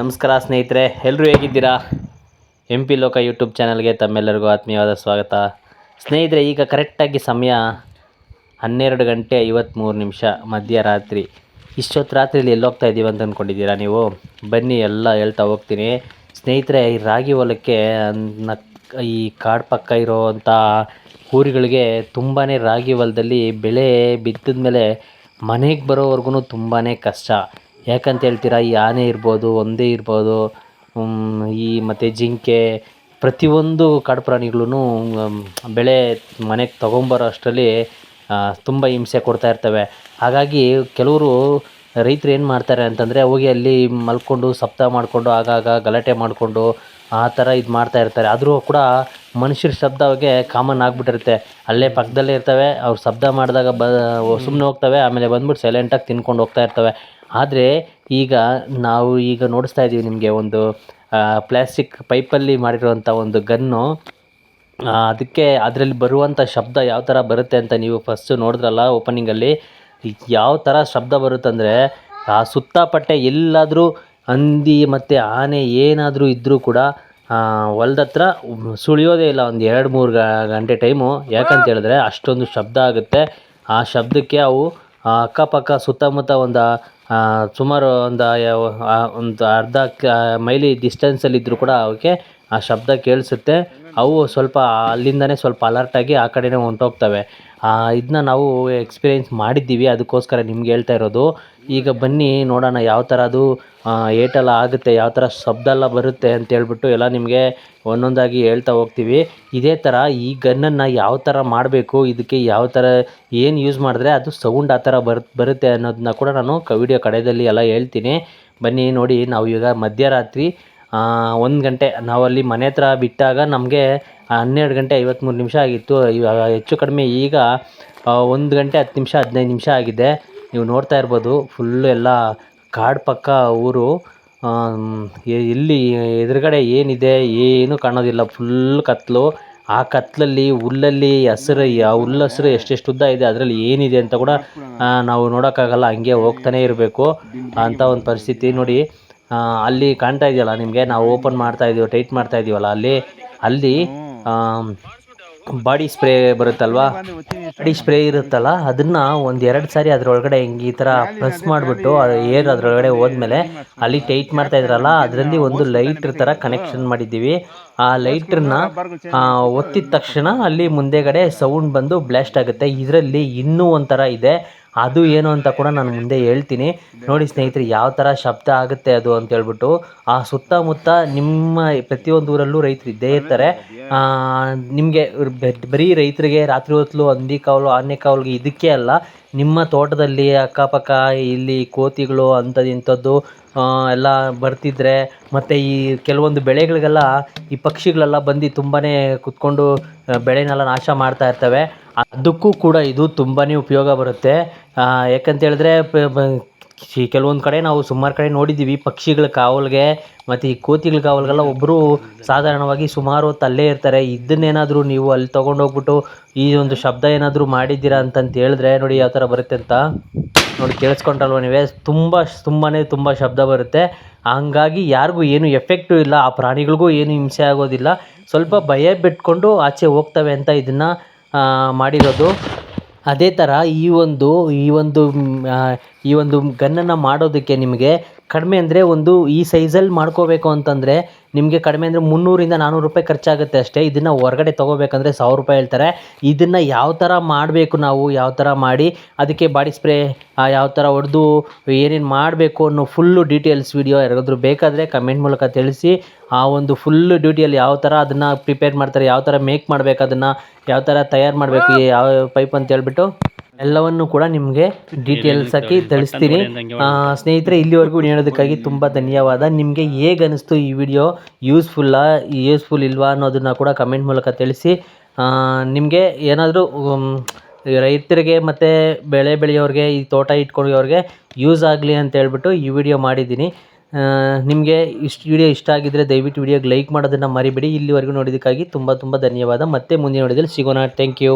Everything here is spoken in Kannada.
ನಮಸ್ಕಾರ ಸ್ನೇಹಿತರೆ ಎಲ್ಲರೂ ಹೇಗಿದ್ದೀರಾ? ಎಂ ಪಿ ಲೋಕ ಯೂಟ್ಯೂಬ್ ಚಾನಲ್ಗೆ ತಮ್ಮೆಲ್ಲರಿಗೂ ಆತ್ಮೀಯವಾದ ಸ್ವಾಗತ. ಸ್ನೇಹಿತರೆ, ಈಗ ಕರೆಕ್ಟಾಗಿ ಸಮಯ ಹನ್ನೆರಡು ಗಂಟೆ ಐವತ್ತ್ಮೂರು ನಿಮಿಷ ಮಧ್ಯರಾತ್ರಿ ಇಷ್ಟೊತ್ತು ರಾತ್ರಿಯಲ್ಲಿ ಎಲ್ಲಿ ಹೋಗ್ತಾ ಇದ್ದೀವಿ ಅಂತ ಅಂದ್ಕೊಂಡಿದ್ದೀರಾ ನೀವು? ಬನ್ನಿ, ಎಲ್ಲ ಹೇಳ್ತಾ ಹೋಗ್ತೀನಿ. ಸ್ನೇಹಿತರೆ, ಈ ರಾಗಿ ಹೊಲಕ್ಕೆ ಈ ಕಾಡು ಪಕ್ಕ ಇರೋವಂಥ ಊರುಗಳಿಗೆ ತುಂಬಾ ರಾಗಿ ಹೊಲದಲ್ಲಿ ಬೆಳೆ ಬಿತ್ತಿದ ಮೇಲೆ ಮನೆಗೆ ಬರೋವರೆಗೂ ತುಂಬಾ ಕಷ್ಟ. ಯಾಕಂತ ಹೇಳ್ತೀರಾ, ಈ ಆನೆ ಇರ್ಬೋದು, ಒಂದೇ ಇರ್ಬೋದು ಈ ಮತ್ತು ಜಿಂಕೆ, ಪ್ರತಿಯೊಂದು ಕಾಡು ಪ್ರಾಣಿಗಳೂ ಬೆಳೆ ಮನೆಗೆ ತೊಗೊಂಬರೋ ಅಷ್ಟರಲ್ಲಿ ತುಂಬ ಹಿಂಸೆ ಕೊಡ್ತಾ ಇರ್ತವೆ. ಹಾಗಾಗಿ ಕೆಲವರು ರೈತರು ಏನು ಮಾಡ್ತಾರೆ ಅಂತಂದರೆ, ಹೋಗಿ ಅಲ್ಲಿ ಮಲ್ಕೊಂಡು ಸಪ್ತಾಹ ಮಾಡಿಕೊಂಡು, ಆಗಾಗ ಗಲಾಟೆ ಮಾಡಿಕೊಂಡು ಆ ಥರ ಇದು ಮಾಡ್ತಾ ಇರ್ತಾರೆ. ಆದರೂ ಕೂಡ ಮನುಷ್ಯರ ಶಬ್ದ ಅವಾಗೆ ಕಾಮನ್ ಆಗಿಬಿಟ್ಟಿರುತ್ತೆ. ಅಲ್ಲೇ ಪಕ್ಕದಲ್ಲೇ ಇರ್ತವೆ, ಅವ್ರು ಶಬ್ದ ಮಾಡಿದಾಗ ಬ ಸುಮ್ಮನೆ ಹೋಗ್ತವೆ, ಆಮೇಲೆ ಬಂದ್ಬಿಟ್ಟು ಸೈಲೆಂಟಾಗಿ ತಿನ್ಕೊಂಡು ಹೋಗ್ತಾ ಇರ್ತವೆ. ಆದರೆ ಈಗ ನಾವು ಈಗ ನೋಡಿಸ್ತಾ ಇದ್ದೀವಿ ನಿಮಗೆ ಒಂದು ಪ್ಲಾಸ್ಟಿಕ್ ಪೈಪಲ್ಲಿ ಮಾಡಿರುವಂಥ ಒಂದು ಗನ್ನು ಅದಕ್ಕೆ ಅದರಲ್ಲಿ ಬರುವಂಥ ಶಬ್ದ ಯಾವ ಥರ ಬರುತ್ತೆ ಅಂತ ನೀವು ಫಸ್ಟು ನೋಡಿದ್ರಲ್ಲ ಓಪನಿಂಗಲ್ಲಿ ಯಾವ ಥರ ಶಬ್ದ ಬರುತ್ತಂದರೆ, ಆ ಸುತ್ತಪಟ್ಟೆ ಎಲ್ಲಾದರೂ ಹಂದಿ ಮತ್ತು ಆನೆ ಏನಾದರೂ ಇದ್ದರೂ ಕೂಡ ಹೊಲ್ದ ಹತ್ರ ಸುಳಿಯೋದೇ ಇಲ್ಲ ಒಂದು ಎರಡು ಮೂರು ಗಂಟೆ ಟೈಮು. ಯಾಕಂತ ಹೇಳಿದ್ರೆ ಅಷ್ಟೊಂದು ಶಬ್ದ ಆಗುತ್ತೆ. ಆ ಶಬ್ದಕ್ಕೆ ಅವು ಅಕ್ಕಪಕ್ಕ ಸುತ್ತಮುತ್ತ ಒಂದು ಸುಮಾರು ಒಂದು ಒಂದು ಅರ್ಧ ಮೈಲಿ ಡಿಸ್ಟೆನ್ಸಲ್ಲಿದ್ದರೂ ಕೂಡ ಅವಕ್ಕೆ ಆ ಶಬ್ದ ಕೇಳಿಸುತ್ತೆ. ಅವು ಸ್ವಲ್ಪ ಅಲ್ಲಿಂದಲೇ ಸ್ವಲ್ಪ ಅಲರ್ಟಾಗಿ ಆ ಕಡೆನೇ ಹೊಂಟೋಗ್ತವೆ. ಇದನ್ನ ನಾವು ಎಕ್ಸ್ಪೀರಿಯೆನ್ಸ್ ಮಾಡಿದ್ದೀವಿ. ಅದಕ್ಕೋಸ್ಕರ ನಿಮ್ಗೆ ಹೇಳ್ತಾ ಇರೋದು. ಈಗ ಬನ್ನಿ, ನೋಡೋಣ ಯಾವ ಥರ ಅದು ಏಟೆಲ್ಲ ಆಗುತ್ತೆ, ಯಾವ ಥರ ಶಬ್ದ ಎಲ್ಲ ಬರುತ್ತೆ ಅಂತೇಳ್ಬಿಟ್ಟು ಎಲ್ಲ ನಿಮಗೆ ಒಂದೊಂದಾಗಿ ಹೇಳ್ತಾ ಹೋಗ್ತೀವಿ. ಇದೇ ಥರ ಈ ಗನ್ನನ್ನು ಯಾವ ಥರ ಮಾಡಬೇಕು, ಇದಕ್ಕೆ ಯಾವ ಥರ ಏನು ಯೂಸ್ ಮಾಡಿದ್ರೆ ಅದು ಸೌಂಡ್ ಆ ಥರ ಬರು, ಬರುತ್ತೆ ಅನ್ನೋದನ್ನ ಕೂಡ ನಾನು ಕ ವಿಡಿಯೋ ಕಡೆಯಲ್ಲಿ ಎಲ್ಲ ಹೇಳ್ತೀನಿ. ಬನ್ನಿ, ನೋಡಿ, ನಾವು ಈಗ ಮಧ್ಯರಾತ್ರಿ ಒಂದು ಗಂಟೆ ನಾವಲ್ಲಿ ಮನೆ ಹತ್ರ ಬಿಟ್ಟಾಗ ನಮಗೆ ಹನ್ನೆರಡು ಗಂಟೆ ಐವತ್ತ್ಮೂರು ನಿಮಿಷ ಆಗಿತ್ತು. ಇವಾಗ ಹೆಚ್ಚು ಕಡಿಮೆ ಈಗ ಒಂದು ಗಂಟೆ ಹತ್ತು ನಿಮಿಷ, ಹದಿನೈದು ನಿಮಿಷ ಆಗಿದೆ. ನೀವು ನೋಡ್ತಾ ಇರ್ಬೋದು ಫುಲ್ಲು ಎಲ್ಲ ಕಾಡು ಪಕ್ಕ ಊರು. ಇಲ್ಲಿ ಎದುರುಗಡೆ ಏನಿದೆ ಏನೂ ಕಾಣೋದಿಲ್ಲ ಫುಲ್ ಕತ್ತಲು ಆ ಕತ್ತಲಲ್ಲಿ ಹುಲ್ಲಲ್ಲಿ, ಹಸಿರು, ಆ, ಹುಲ್ಲು ಹಸಿರು ಎಷ್ಟೆಷ್ಟು ಉದ್ದ ಇದೆ, ಅದರಲ್ಲಿ ಏನಿದೆ ಅಂತ ಕೂಡ ನಾವು ನೋಡೋಕ್ಕಾಗಲ್ಲ, ಹಂಗೆ ಹೋಗ್ತಾನೆ ಇರಬೇಕು. ಅಂತ ಒಂದು ಪರಿಸ್ಥಿತಿ ನೋಡಿ. ಅಲ್ಲಿ ಕಾಣ್ತಾ ಇದೆಯಲ್ಲ, ನಿಮಗೆ? ನಾವು ಓಪನ್ ಮಾಡ್ತಾ ಇದೀವಿ ಟೈಟ್ ಮಾಡ್ತಾ ಇದೀವಲ್ಲ ಅಲ್ಲಿ? ಅಲ್ಲಿ ಬಾಡಿ ಸ್ಪ್ರೇ ಬರುತ್ತಲ್ವಾ? ಬಾಡಿ ಸ್ಪ್ರೇ ಇರುತ್ತಲ್ಲ, ಅದನ್ನ ಒಂದು ಎರಡು ಸಾರಿ ಅದ್ರೊಳಗಡೆ ಹಿಂಗೆ ಈ ಥರ ಪ್ರೆಸ್ ಮಾಡಿಬಿಟ್ಟು ಏರ್ ಅದ್ರೊಳಗಡೆ ಹೋದ್ಮೇಲೆ ಅಲ್ಲಿ ಟೈಟ್ ಮಾಡ್ತಾ ಇದ್ರಲ್ಲ, ಅದರಲ್ಲಿ ಒಂದು ಲೈಟ್ರ್ ಥರ ಕನೆಕ್ಷನ್ ಮಾಡಿದ್ದೀವಿ. ಆ ಲೈಟ್ರನ್ನ ಒತ್ತಿದ ತಕ್ಷಣ ಅಲ್ಲಿ ಮುಂದೆಗಡೆ ಸೌಂಡ್ ಬಂದು ಬ್ಲಾಸ್ಟ್ ಆಗುತ್ತೆ. ಇದರಲ್ಲಿ ಇನ್ನೂ ಒಂಥರ ಇದೆ. ಅದು ಏನು ಅಂತ ಕೂಡ ನಾನು ಮುಂದೆ ಹೇಳ್ತೀನಿ. ನೋಡಿ ಸ್ನೇಹಿತರೆ, ಯಾವ ಥರ ಶಬ್ದ ಆಗುತ್ತೆ ಅದು ಅಂತ ಹೇಳ್ಬಿಟ್ಟು, ಆ ಸುತ್ತಮುತ್ತ ನಿಮ್ಮ ಪ್ರತಿಯೊಂದು ಊರಲ್ಲೂ ರೈತರು ಇದ್ದೇ ಇರ್ತಾರೆ. ನಿಮಗೆ ಬರೀ ರೈತರಿಗೆ ರಾತ್ರಿ ಹೊತ್ತು ಹಂದಿ ಕಾವಲು, ಆನೆ ಕಾವಲಿಗೆ ಇದಕ್ಕೆ ಅಲ್ಲ, ನಿಮ್ಮ ತೋಟದಲ್ಲಿ ಅಕ್ಕಪಕ್ಕ ಇಲ್ಲಿ ಕೋತಿಗಳು ಅಂಥದ್ದು ಇಂಥದ್ದು ಎಲ್ಲ ಬರ್ತಿದ್ರೆ, ಮತ್ತು ಈ ಕೆಲವೊಂದು ಬೆಳೆಗಳಿಗೆಲ್ಲ ಈ ಪಕ್ಷಿಗಳೆಲ್ಲ ಬಂದು ತುಂಬಾ ಕುತ್ಕೊಂಡು ಬೆಳೆನೆಲ್ಲ ನಾಶ ಮಾಡ್ತಾ ಇರ್ತವೆ. ಅದಕ್ಕೂ ಕೂಡ ಇದು ತುಂಬಾ ಉಪಯೋಗ ಬರುತ್ತೆ. ಯಾಕಂತೇಳಿದ್ರೆ ಕೆಲವೊಂದು ಕಡೆ ನಾವು ಸುಮಾರು ಕಡೆ ನೋಡಿದ್ದೀವಿ ಪಕ್ಷಿಗಳ ಕಾವಲಿಗೆ ಮತ್ತು ಈ ಕೋತಿಗಳ ಕಾವಲ್ಗೆಲ್ಲ ಒಬ್ಬರು ಸಾಧಾರಣವಾಗಿ ಸುಮಾರು ಹೊತ್ತು ಅಲ್ಲೇ ಇರ್ತಾರೆ. ಇದನ್ನೇನಾದರೂ ನೀವು ಅಲ್ಲಿ ತೊಗೊಂಡೋಗ್ಬಿಟ್ಟು ಈ ಒಂದು ಶಬ್ದ ಏನಾದರೂ ಮಾಡಿದ್ದೀರಾ ಅಂತಂತ ಹೇಳಿದ್ರೆ ನೋಡಿ ಯಾವ ಥರ ಬರುತ್ತೆ ಅಂತ ನೋಡಿ ಕೇಳಿಸ್ಕೊಂಡ್ರಲ್ವ ನೀವೇ? ತುಂಬ ತುಂಬಾ ತುಂಬ ಶಬ್ದ ಬರುತ್ತೆ. ಹಂಗಾಗಿ ಯಾರಿಗೂ ಏನು ಎಫೆಕ್ಟು ಇಲ್ಲ, ಆ ಪ್ರಾಣಿಗಳಿಗೂ ಏನು ಹಿಂಸೆ ಆಗೋದಿಲ್ಲ. ಸ್ವಲ್ಪ ಭಯ ಬಿಟ್ಕೊಂಡು ಆಚೆ ಹೋಗ್ತವೆ ಅಂತ ಇದನ್ನು ಮಾಡಿರೋದು. ಅದೇ ಥರ ಈ ಒಂದು ಈ ಒಂದು ಈ ಒಂದು ಗನ್ನನ್ನು ಮಾಡೋದಕ್ಕೆ ನಿಮಗೆ ಕಡಿಮೆ ಅಂದರೆ ಒಂದು ಈ ಸೈಜಲ್ಲಿ ಮಾಡ್ಕೋಬೇಕು ಅಂತಂದರೆ ನಿಮಗೆ ಕಡಿಮೆ ಅಂದರೆ ಮುನ್ನೂರಿಂದ ನಾನ್ನೂರು ರೂಪಾಯಿ ಖರ್ಚಾಗುತ್ತೆ ಅಷ್ಟೇ. ಇದನ್ನು ಹೊರಗಡೆ ತೊಗೋಬೇಕಂದ್ರೆ ಸಾವಿರ ರೂಪಾಯಿ ಹೇಳ್ತಾರೆ. ಇದನ್ನು ಯಾವ ಥರ ಮಾಡಬೇಕು ನಾವು ಯಾವ ಥರ ಮಾಡಿ ಅದಕ್ಕೆ ಬಾಡಿ ಸ್ಪ್ರೇ ಯಾವ ಥರ ಹೊಡೆದು ಏನೇನು ಮಾಡಬೇಕು ಅನ್ನೋ ಫುಲ್ಲು ಡೀಟೇಲ್ಸ್ ವೀಡಿಯೋ ಯಾರಾದರೂ ಬೇಕಾದರೆ ಕಮೆಂಟ್ ಮೂಲಕ ತಿಳಿಸಿ ಆ ಒಂದು ಫುಲ್ಲು ಡ್ಯೂಟಿಯಲ್ಲಿ ಯಾವ ಥರ ಅದನ್ನು ಪ್ರಿಪೇರ್ ಮಾಡ್ತಾರೆ ಯಾವ ಥರ ಮೇಕ್ ಮಾಡಬೇಕು ಅದನ್ನು ಯಾವ ಥರ ತಯಾರು ಮಾಡಬೇಕು ಯಾವ ಪೈಪ್ ಅಂತ ಹೇಳ್ಬಿಟ್ಟು. ಎಲ್ಲವನ್ನು ಕೂಡ ನಿಮಗೆ ಡೀಟೇಲ್ಸ್ ಹಾಕಿ ತಿಳಿಸ್ತೀನಿ. ಸ್ನೇಹಿತರೆ ಇಲ್ಲಿವರೆಗೂ ಹೇಳೋದಕ್ಕಾಗಿ ತುಂಬ ಧನ್ಯವಾದ. ನಿಮಗೆ ಹೇಗೆ ಅನಿಸ್ತು ಈ ವಿಡಿಯೋ ಯೂಸ್ಫುಲ್ಲಾ ಯೂಸ್ಫುಲ್ ಇಲ್ವಾ ಅನ್ನೋದನ್ನು ಕೂಡ ಕಮೆಂಟ್ ಮೂಲಕ ತಿಳಿಸಿ. ನಿಮಗೆ ಏನಾದರೂ ರೈತರಿಗೆ ಮತ್ತು ಬೆಳೆ ಬೆಳೆಯೋರಿಗೆ ಈ ತೋಟ ಇಟ್ಕೊಂಡಿರೋರಿಗೆ ಯೂಸ್ ಆಗಲಿ ಅಂತ ಹೇಳ್ಬಿಟ್ಟು ಈ ವಿಡಿಯೋ ಮಾಡಿದ್ದೀನಿ. ನಿಮಗೆ ಇಷ್ಟು ವಿಡಿಯೋ ಇಷ್ಟ ಆಗಿದ್ದರೆ ದಯವಿಟ್ಟು ವಿಡಿಯೋಗೆ ಲೈಕ್ ಮಾಡೋದನ್ನು ಮರಿಬೇಡಿ. ಇಲ್ಲಿವರೆಗೂ ನೋಡಿದ್ದಕ್ಕಾಗಿ ತುಂಬ ತುಂಬ ಧನ್ಯವಾದ. ಮತ್ತೆ ಮುಂದಿನ ನೋಡಿದಲ್ಲಿ ಸಿಗೋಣ. Thank you